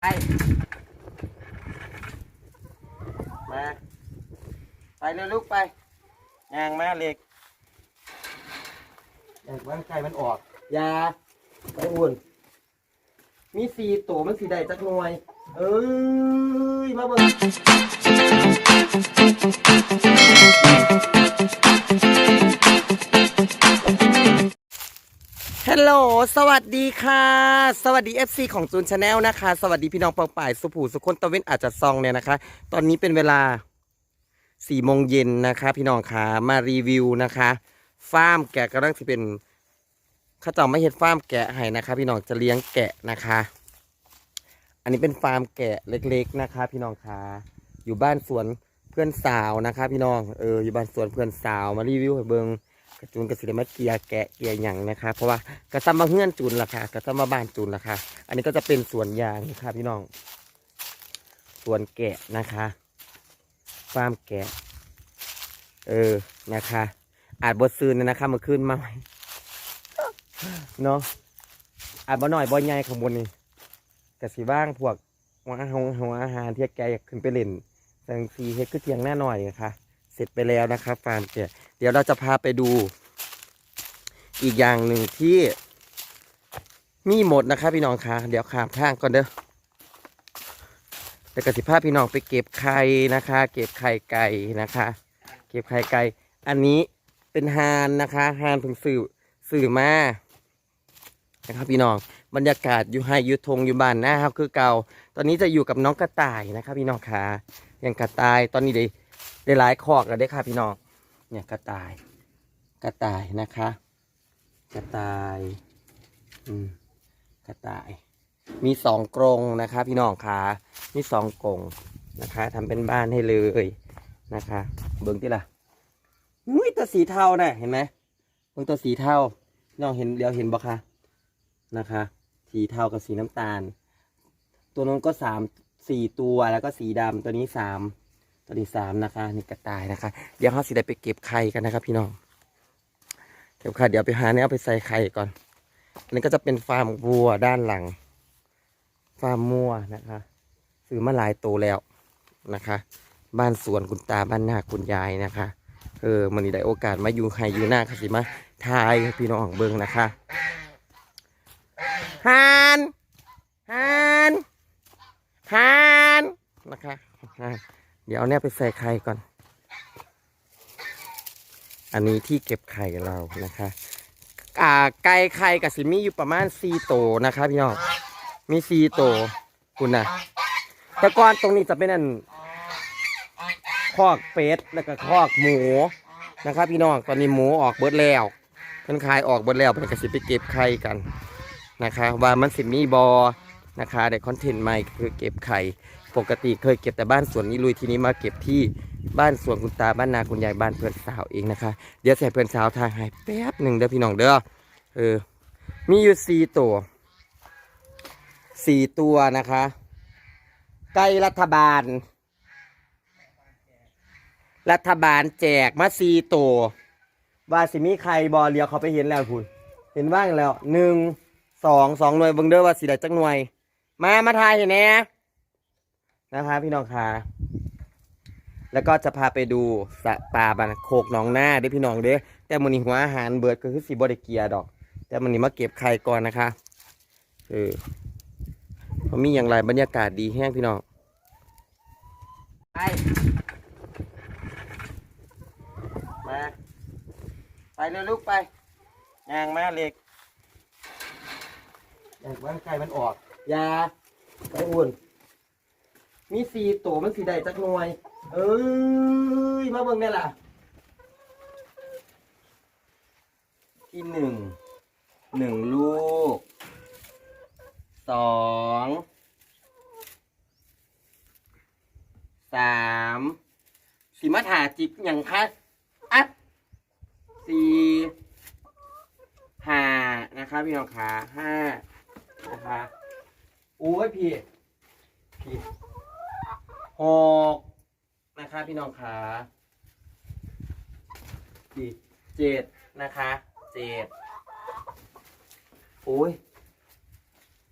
ไปมาไปเร็วลูกไปยางมาเล็กอยากว่างไก่มันออกยาไปอุ่น มีสีตัวมันสีใดจักหน่วย เอ้ยมาเบิ่ง ลโหล สวัสดีค่ะ สวัสดี FC ของจูนชาแนลนะคะ สวัสดีพี่น้องปองป่ายสุผูสุคนตะเว้นอาจจะซองเนี่ยนะคะ ตอนนี้เป็นเวลา4โมงเย็นนะคะ พี่น้องคะมารีวิวนะคะฟาร์มแกะกำลังจะเป็นข้าเจ้าไม่เห็นฟาร์มแกะให้นะคะ พี่น้องจะเลี้ยงแกะนะคะ อันนี้เป็นฟาร์มแกะเล็ก ๆนะคะ พี่น้องคะอยู่บ้านสวนเพื่อนสาวนะคะ พี่น้องเอออยู่บ้านสวนเพื่อนสาวมารีวิวให้เบิง กระจูนกระสิเดมาเกียร์แกะเกียร์หยังนะคะ เพราะว่ากระซำมาเฮือนจูนราคากระซำมาบ้านจูนราคาอันนี้ก็จะเป็นสวนยางนะคะพี่น้องสวนแกะนะคะฟาร์มแกะ เออนะคะ อาจบดซื้อนะนะคะมื่อคืนมาใหม่เนาะอาจบ่หน่อยบ่ใหญ่ข้างบนนี่กระสิว่างพวกหัวหัวอาหารที่แกอยากขึ้นไปเล่นแต่งซีเฮ็ดคือเทียงหน้าหน่อยนะคะ สร็จไปแล้วนะครับฟาร์มแกะเดี๋ยวเราจะพาไปดูอีกอย่างหนึ่งที่มีหมดนะคะพี่น้องคะเดี๋ยวขามทางก่อนเด้อแต่กสิภาพพี่น้องไปเก็บไข่นะคะ เก็บไข่ไก่นะคะ เก็บไข่ไก่ อันนี้เป็นฮานนะคะฮานเพิ่งสื่อสื่อมานะครับพี่น้องบรรยากาศอยู่ให้อยู่ทงอยู่บ้านนะครับคือเก่า ตอนนี้จะอยู่กับน้องกระต่ายนะครับพี่น้องคะอย่างกระต่ายตอนนี้ได้ ได้หลายคอกแล้วได้ค่ะพี่น้อง เนี่ยกระต่าย กระต่ายนะคะ กระต่าย อืม กระต่าย มีสองกรงนะคะ พี่น้องคะมีสองกรงนะคะทำเป็นบ้านให้เลยนะคะ เบิ้งที่ละอุ้ยตัวสีเทาน่ะเห็นไหมเบิ้งตัวสีเทาน้องเห็นเดี๋ยวเห็นบ่คะนะคะ สีเทากับสีน้ำตาล ตัวนั้นก็สามสี่ตัวแล้วก็สีดำตัวนี้สาม ตัวนี้สามนะคะนี่กระต่ายนะคะ เดี๋ยวเขาสิได้ไปเก็บไข่กันนะครับ พี่น้องเก็บไข่เดี๋ยวไปหาเนี่ยเอาไปใส่ไข่ก่อนอันนี้ก็จะเป็นฟาร์มวัวด้านหลัง ฟาร์มมัวนะคะซื้อมาหลายโตแล้วนะคะ บ้านสวนคุณตาบ้านนาคุณยายนะคะเออมันนี้ได้โอกาสมาอยู่ไฮอยู่หน้าคสิมาทายพี่น้องเบิ่งนะคะฮานฮานฮานนะคะ เดี๋ยวเอาเนี่ยไปใส่ไข่ก่อน อันนี้ที่เก็บไข่เรานะคะอ่าไก่ไข่กับสิมีอยู่ประมาณสี่โตนะคะพี่น้องมีสี่โตคุณนะแต่ก่อนตรงนี้จะเป็นอันคอกเป็ดแล้วก็คอกหมูนะครับพี่น้องตอนนี้หมูออกเบิดแล้วเพิ่นขายออกเบิดแล้วเพิ่นก็สิไปเก็บไข่กันนะคะว่ามันสิมีบอนะคะได้คอนเทนต์ใหม่คือเก็บไข่ ปกติเคยเก็บแต่บ้านสวนนิลุยทีนี้มาเก็บที่บ้านสวนคุณตาบ้านนาคุณยายบ้านเพื่อนสาวเองนะคะ เดี๋ยวใส่เพื่อนสาวทางให้แป๊บหนึ่งเด้อพี่น้องเด้อเออ มีอยู่สี่ตัวสี่ตัวนะคะไก่รัฐบาล รัฐบาลแจกมาสี่ตัวว่าสิมีใครบอเลียวเขาไปเห็นแล้วคุณเห็นว่างแล้วหนึ่งสองสองหน่วยเบิ่งเด้อว่าสีใดจักหน่วย มามาทายเห็นแน่ นะคะ พี่น้องค่ะ แล้วก็จะพาไปดูสะปลาบันโคกหนองหน้าเด้อพี่น้องเด้แต่มันนี้หัวอาหารเบิดก็คือสีบริเกียดอก แต่มันนี้มาเก็บไข่ก่อนนะคะเออเพรามีอย่างไรบรรยากาศดีแห้งพี่น้องไปมาไปเร็วลูกไปยางมาเล็กอยากว่างไก่มันออกยาไปอุ่น มีสีตัวมันสีใดจักหน่วย เอ้ย มาเบิ่งได้ล่ะ ที่หนึ่ง หนึ่งลูก สอง สามสีมาถาจิบอย่างคะอะสี่ห้านะคะพี่น้องขาห้านะคะโอ้ยพี่พี่ หกนะคะพี่น้องขาพี่เจ็ดนะคะเจ็ดโอ้ย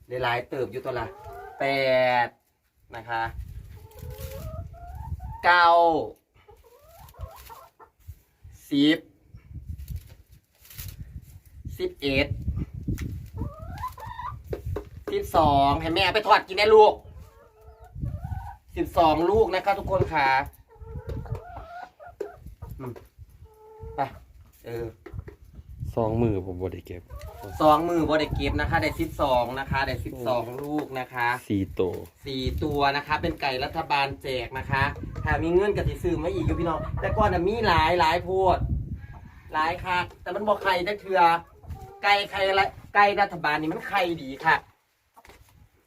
ได้หลายเติบอยู่ตัวละแปดนะคะเก้าสิบสิบเอ็ดสิบสองให้แม่ไปทอดกินได้ลูก สิบสองลูกนะคะทุกคนค่ะอืมไปเออสองมือผมบ่ได้เก็บสองมือบริเก็บนะคะ ได้สิบสองนะคะ ได้สิบสองลูกนะคะ สี่โตวสี่ตัวนะคะ เป็นไก่รัฐบาลแจกนะคะถ้ามีเงื่อนกับที่ซื้อมาอีกอยู่พี่น้อง แต่ก่อนน่ะมีหลายหลายโพดหลายค่ะ แต่มันบอกไข่ได้เถื่อไก่ไข่อะไรไก่รัฐบาลนี่มันไข่ดีค่ะ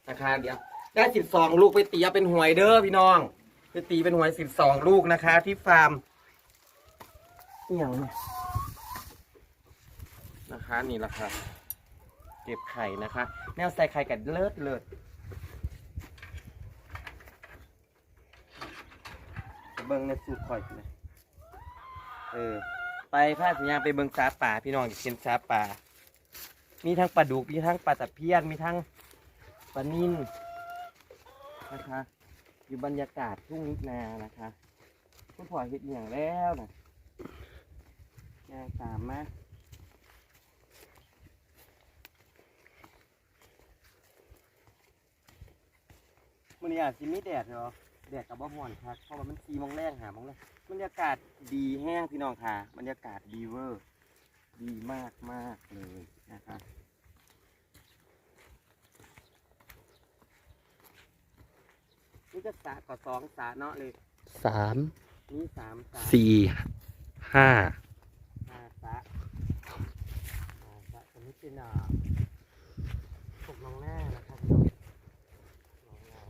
นะคะ เดี๋ยว ได้สิบสองลูกไปตีเป็นหวยเด้อพี่น้อง ไปตีเป็นหวยสิบสองลูกนะคะ ที่ฟาร์มอย่างเนี่ยนะคะนี่แหละค่ะเก็บไข่นะคะ แนวใส่ไข่กันเลิศเลิศเบิ้งในสูตรข่อยเลยเออ ไปพาสัญญาไปเบิ้งซาป่าพี่น้องอยากกินซาป่ามีทั้งปลาดุกมีทั้งปลาตะเพียนมีทั้งปลานิ่น นะคะ อยู่บรรยากาศทุ่งนิดนานะคะ คุณพ่อเห็ดอหย่างแล้วนะย่างตามมามันอาจสิมีแดดเนาะแดดกับบ่ฮ้อนครับเพราะว่ามันสีมองแรงหามองแรงบรรยากาศดีแห้งพี่น้องค่ะ บรรยากาศดีเวอร์ ดีมากมากเลยนะครั นี่ก็สาก็สองสาเนาะเลยสามนี่สามสาสี่ห้าห้าสาห้าสาตรงนี้เป็นอ่าพวกน้องแน่นะครับพี่น้องน้องแน่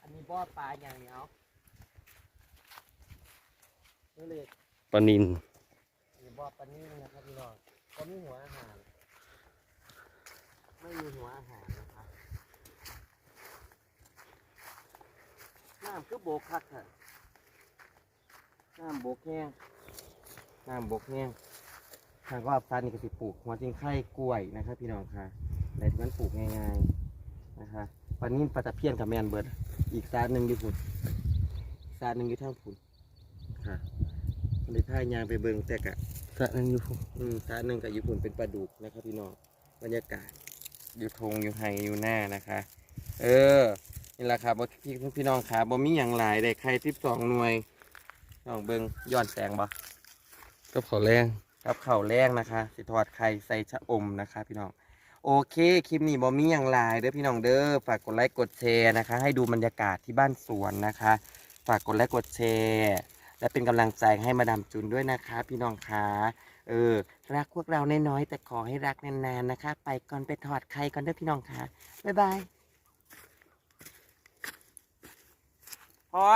อันนี้บ่อปลาอย่างเดียวนี่เลยปลานินมีบ่อปลานิ่มนะครับพี่น้อง ก็มีหัวอาหาร ไม่มีหัวอาหารนะครับน้ำคือโบกคักค่ะน้ำโบกแห้งน้ำโบกแห้งทางก็อับซันนี่ก็สิปลูกหัวจิงไข่กล้วยนะครับพี่น้องค่ะแต่ที่มันปลูกง่ายๆนะคะปลานิ่มปลาตะเพียนกับแมนเบิร์ดอีกซาดหนึ่งอยู่พุ่นซาดหนึ่งอยู่ทางพุ่น เลยพายางไปเบิงแต่กะสระนั้นอยู่พุ่นอืมสาหนึ่งกับญี่ปุ่นเป็นปลาดุกนะครับพี่น้องบรรยากาศอยู่ทงอยู่ไฮอยู่หน้านะคะ เออนี่แหละครับพี่พี่น้องขาบ่มีอย่างหลายได้ไข่ทิพสองหน่วยน้องเบิงย้อนแสงบ่ก็ขอแรงกับข้าวแรกนะคะ สิทอดไข่ใส่ชะอมนะคะ พี่น้องโอเคคลิปนี้บ่มีอย่างหลายเด้อพี่น้องเด้อฝากกดไลค์กดแชร์นะคะ ให้ดูบรรยากาศที่บ้านสวนนะคะ ฝากกดไลค์กดแชร์ และเป็นกำลังใจให้มาดามจุนด้วยนะคะ พี่น้องคะเออ รักพวกเราน้อยๆแต่ขอให้รักนานๆนะคะ ไปก่อนไปถอดไข่ก่อนเด้อพี่น้องคะบ๊ายบายพอ